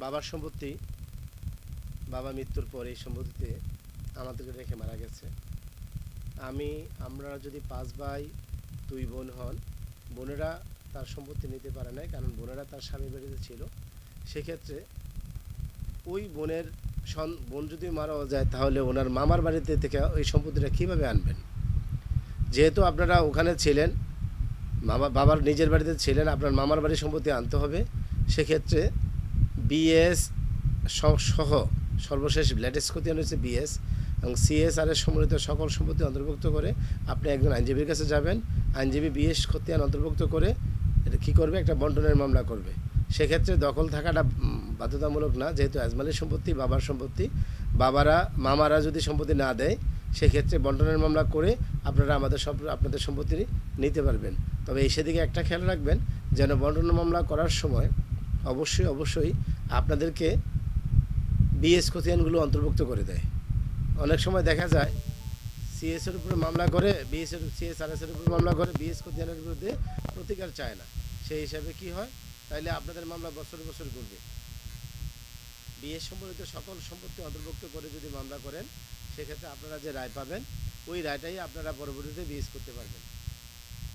বাবার সম্পত্তি, বাবা মৃত্যুর পর এই সম্পত্তিতে আমাদেরকে রেখে মারা গেছে। আমি, আমরা যদি পাঁচ ভাই, দুই বোন হন, বোনেরা তার সম্পত্তি নিতে পারে নাই, কারণ বোনেরা তার স্বামী বাড়িতে ছিল। সেক্ষেত্রে ওই বোনের সন, বোন যদি মারাও যায়, তাহলে ওনার মামার বাড়িতে থেকে ওই সম্পত্তিটা কীভাবে আনবেন? যেহেতু আপনারা ওখানে ছিলেন, মামা, বাবার নিজের বাড়িতে ছিলেন, আপনার মামার বাড়ির সম্পত্তি আনতে হবে, সেক্ষেত্রে বিএস সহ সর্বশেষ লেটেস্ট খতিয়ান হচ্ছে বিএস এবং সিএসআর এর সম্মিলিত সকল সম্পত্তি অন্তর্ভুক্ত করে আপনি একজন আইনজীবীর কাছে যাবেন। আইনজীবী বিএস খতিয়ান অন্তর্ভুক্ত করে এটা কী করবে? একটা বন্টনের মামলা করবে। সেক্ষেত্রে দখল থাকাটা বাধ্যতামূলক না, যেহেতু আজমালের সম্পত্তি, বাবার সম্পত্তি। বাবারা, মামারা যদি সম্পত্তি না দেয়, সেক্ষেত্রে বন্টনের মামলা করে আপনারা আমাদের সব, আপনাদের সম্পত্তি নিতে পারবেন। তবে এই সেদিকে একটা খেয়াল রাখবেন, যেন বন্টনের মামলা করার সময় অবশ্যই অবশ্যই আপনাদেরকে বিএস খতিয়ানগুলো অন্তর্ভুক্ত করে দেয়। অনেক সময় দেখা যায় সিএস এর উপরে মামলা করে বিএস এর সিএসআরএস এর উপরে মামলা করে বিএস খতিয়ানের বিরুদ্ধে প্রতিকার চায় না। সেই হিসাবে কি হয়? তাইলে আপনাদের মামলা বছর বছর করবে বিএস সম্বলিত সকল সম্পত্তি অন্তর্ভুক্ত করে যদি মামলা করেন, সেক্ষেত্রে আপনারা যে রায় পাবেন, ওই রায়টাই আপনারা পরবর্তীতে বিএস করতে পারবেন।